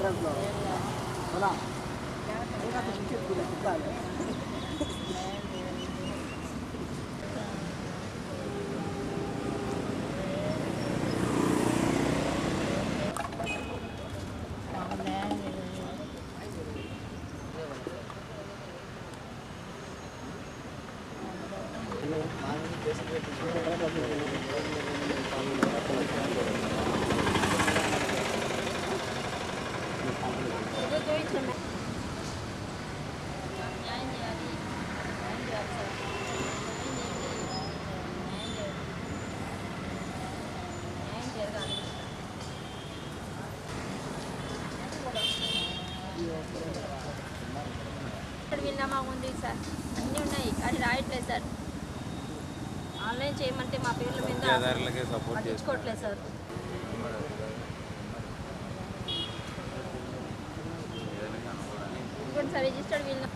కాంట్రాక్ట్లో అవునా Thank you. విన్నామా ఉంది sir? అన్నీ ఉన్నాయి కానీ రాయట్లేదు సార్. ఆన్లైన్ చేయమంటే మా పేర్ల మీద పట్టించుకోవట్లేదు సార్. ఇంకోటి సార్ రిజిస్టర్డ్ వీళ్ళు.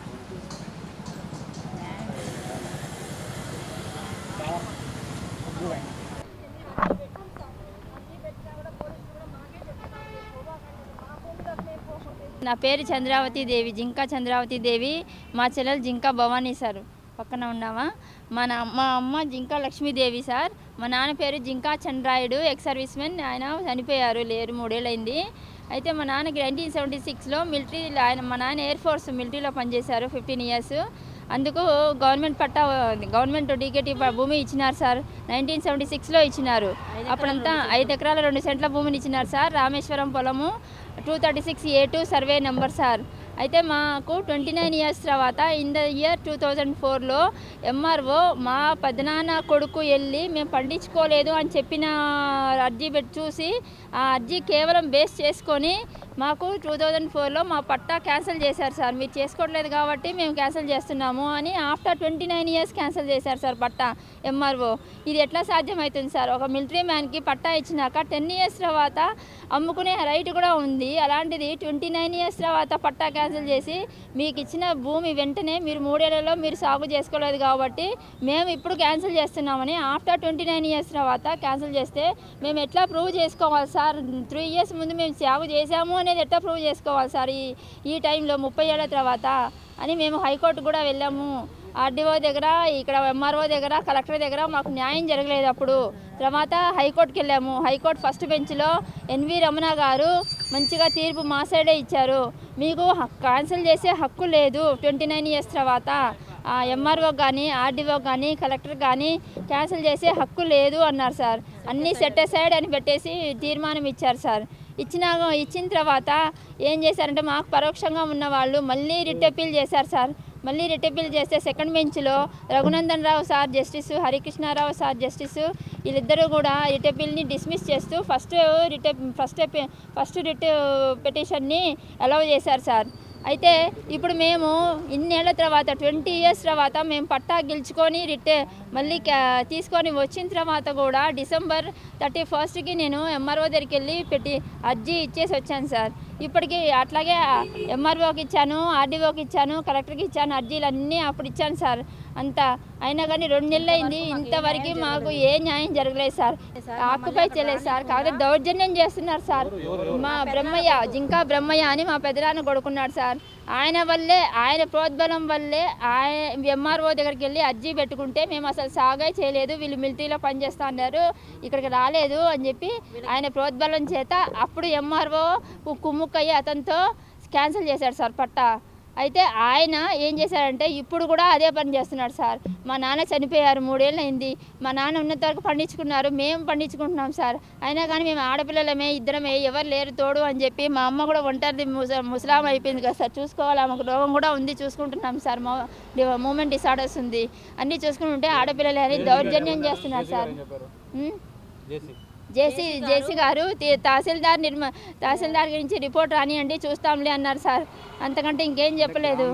నా పేరు చంద్రావతి దేవి జింకా చంద్రావతి దేవి. మా చెల్లెలు జింకా భవానీ సార్. పక్కన ఉన్నామా మన మా అమ్మ జింకా లక్ష్మీదేవి సార్. మా నాన్న పేరు Jinka Chandrayudu ex service men ఆయన చనిపోయారు లేరు మూడేళ్ళైంది అయితే మా నాన్నకి నైన్టీన్ సెవెంటీ సిక్స్లో మిలిటరీ ఆయన మా నాన్న ఎయిర్ ఫోర్స్ మిలిటరీలో పనిచేశారు ఫిఫ్టీన్ ఇయర్స్ అందుకు గవర్నమెంట్ పట్టా గవర్నమెంట్ డీకేటీ భూమి ఇచ్చినారు సార్. నైన్టీన్ సెవెంటీ సిక్స్లో ఇచ్చినారు. అప్పుడంతా ఐదు ఎకరాల రెండు సెంట్ల భూమిని ఇచ్చినారు సార్. రామేశ్వరం పొలము two thirty six A two survey number sir. అయితే మాకు ట్వంటీ నైన్ ఇయర్స్ తర్వాత in the year two thousand ఫోర్లో ఎంఆర్ఓ మా పెదనాన్న కొడుకు వెళ్ళి మేము పండించుకోలేదు అని చెప్పిన అర్జీ పెట్టి చూసి ఆ అర్జీ కేవలం బేస్ చేసుకొని మాకు టూ థౌజండ్ ఫోర్లో మా పట్టా క్యాన్సిల్ చేశారు సార్. మీరు చేసుకోవట్లేదు కాబట్టి మేము క్యాన్సిల్ చేస్తున్నాము అని after twenty nine years cancel చేశారు సార్ పట్టా ఎంఆర్ఓ ఇది ఎట్లా సాధ్యమవుతుంది సార్? ఒక మిలిటరీ మ్యాన్కి పట్టా ఇచ్చినాక టెన్ ఇయర్స్ తర్వాత అమ్ముకునే రైట్ కూడా ఉంది. అలాంటిది ట్వంటీ నైన్ ఇయర్స్ తర్వాత పట్టా క్యాన్సిల్ చేసి మీకు ఇచ్చిన భూమి వెంటనే మీరు మూడేళ్ళలో మీరు సాగు చేసుకోలేదు కాబట్టి మేము ఇప్పుడు క్యాన్సిల్ చేస్తున్నామని ఆఫ్టర్ ట్వంటీ నైన్ ఇయర్స్ తర్వాత క్యాన్సిల్ చేస్తే మేము ఎట్లా ప్రూవ్ చేసుకోవాలి సార్? త్రీ ఇయర్స్ ముందు మేము సాగు చేశాము అనేది ఎట్లా ప్రూవ్ చేసుకోవాలి సార్? ఈ ఈ టైంలో ముప్పై ఏళ్ళ తర్వాత అని మేము హైకోర్టు కూడా వెళ్ళాము. ఆర్డీఓ దగ్గర ఇక్కడ ఎంఆర్ఓ దగ్గర కలెక్టర్ దగ్గర మాకు న్యాయం జరగలేదు అప్పుడు. తర్వాత హైకోర్టుకి వెళ్ళాము. హైకోర్టు ఫస్ట్ బెంచ్లో ఎన్వి రమణ గారు మంచిగా తీర్పు మా సైడే ఇచ్చారు. మీకు క్యాన్సిల్ చేసే హక్కు లేదు ట్వంటీ నైన్ ఇయర్స్ తర్వాత. ఎంఆర్ఓ కానీ ఆర్డీఓ కానీ కలెక్టర్ కానీ క్యాన్సిల్ చేసే హక్కు లేదు అన్నారు సార్. అన్నీ సెట్ అసైడ్ అని పెట్టేసి తీర్మానం ఇచ్చారు సార్. ఇచ్చిన ఇచ్చిన తర్వాత ఏం చేశారంటే మాకు పరోక్షంగా ఉన్న వాళ్ళు మళ్ళీ రిట్ అప్పీల్ చేశారు సార్. మళ్ళీ రిట్ అప్పీల్ చేస్తే సెకండ్ బెంచ్లో Raghunandan Rao sir justice Harikrishna Rao sir justice వీళ్ళిద్దరూ కూడా రిట్ అప్పీల్ని డిస్మిస్ చేస్తూ first writ first first writ పిటిషన్ని allow చేశారు సార్. అయితే ఇప్పుడు మేము ఇన్నేళ్ళ తర్వాత ట్వంటీ ఇయర్స్ తర్వాత మేము పట్టా గెలుచుకొని రిటే మళ్ళీ తీసుకొని వచ్చిన తర్వాత కూడా డిసెంబర్ థర్టీ ఫస్ట్కి నేను ఎంఆర్ఓ దగ్గరికి వెళ్ళి పెట్టి అర్జీ ఇచ్చేసి వచ్చాను సార్. ఇప్పటికి అట్లాగే ఎంఆర్ఓకి ఇచ్చాను ఆర్డీఓకి ఇచ్చాను కలెక్టర్కి ఇచ్చాను అర్జీలు అన్నీ అప్పుడు ఇచ్చాను సార్. అంతా అయినా కానీ రెండు నెలలు అయింది ఇంతవరకు మాకు ఏ న్యాయం జరగలేదు సార్. ఆకుపై చేయలేదు సార్. కాకపోతే దౌర్జన్యం చేస్తున్నారు సార్. మా బ్రహ్మయ్య జింకా బ్రహ్మయ్య అని మా పెదనాన్న కొడుకున్నాడు సార్. ఆయన వల్లే ఆయన ప్రోద్బలం వల్లే ఆయన ఎంఆర్ఓ దగ్గరికి వెళ్ళి అర్జీ పెట్టుకుంటే మేము అసలు సాగే చేయలేదు. వీళ్ళు మిలిటరీలో పనిచేస్తా అన్నారు. ఇక్కడికి రాలేదు అని చెప్పి ఆయన ప్రోద్బలం చేత అప్పుడు ఎంఆర్ఓ కుమ్ముక్కయ్యి అతనితో క్యాన్సిల్ చేశాడు సార్ పట్టా. అయితే ఆయన ఏం చేశారంటే ఇప్పుడు కూడా అదే పని చేస్తున్నాడు సార్. మా నాన్న చనిపోయారు మూడేళ్ళు అయింది మా నాన్న ఉన్నంత వరకు పండించుకున్నారు మేము పండించుకుంటున్నాం సార్. అయినా కానీ మేము ఆడపిల్లలమే ఇద్దరమే ఎవరు లేరు తోడు అని చెప్పి మా అమ్మ కూడా ఒంటరి ముస ముసలాం అయిపోయింది కదా సార్. చూసుకోవాలి ఆమెకు రోగం కూడా ఉంది చూసుకుంటున్నాం సార్. మూమెంట్ డిసార్డర్స్ ఉంది. అన్నీ చూసుకుంటుంటే ఆడపిల్లలే అని దౌర్జన్యం చేస్తున్నారు సార్? జేసీ జేసీ గారు. తహసీల్దార్ నిర్మ తహసీల్దార్ గురించి రిపోర్ట్ రానియండి చూస్తాంలే అన్నారు సార్. అంతకంటే ఇంకేం చెప్పలేదు.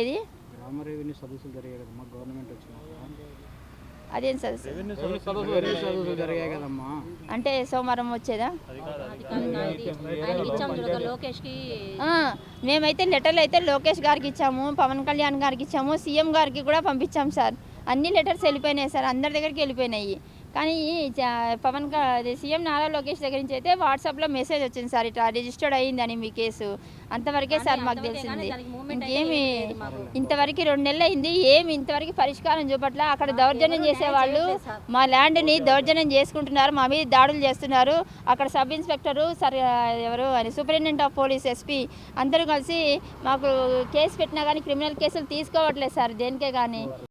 ఏది? అదేం సార్ అంటే సోమవారం వచ్చేదా? మేమైతే లెటర్లు అయితే లోకేష్ గారికి ఇచ్చాము పవన్ కళ్యాణ్ గారికి ఇచ్చాము సీఎం గారికి కూడా పంపించాం సార్. అన్ని లెటర్స్ వెళ్ళిపోయినాయి సార్ అందరి దగ్గరికి వెళ్ళిపోయినాయి. కానీ పవన్ సీఎం నారా లోకేష్ దగ్గర నుంచి అయితే వాట్సాప్లో మెసేజ్ వచ్చింది సార్ ఇట్లా రిజిస్టర్డ్ అయ్యిందని మీ కేసు. అంతవరకే సార్ మాకు తెలిసింది. ఇంకేమి ఇంతవరకు రెండు నెలలు అయింది ఏమి ఇంతవరకు పరిష్కారం చూపట్ల అక్కడ దౌర్జన్యం చేసేవాళ్ళు మా ల్యాండ్ని దౌర్జన్యం చేసుకుంటున్నారు మా మీద దాడులు చేస్తున్నారు. అక్కడ సబ్ ఇన్స్పెక్టరు సర్ ఎవరు అని సూపరింటెండెంట్ ఆఫ్ పోలీస్ ఎస్పీ అందరూ కలిసి మాకు కేసు పెట్టినా కానీ క్రిమినల్ కేసులు తీసుకోవట్లేదు సార్ దేనికే కానీ.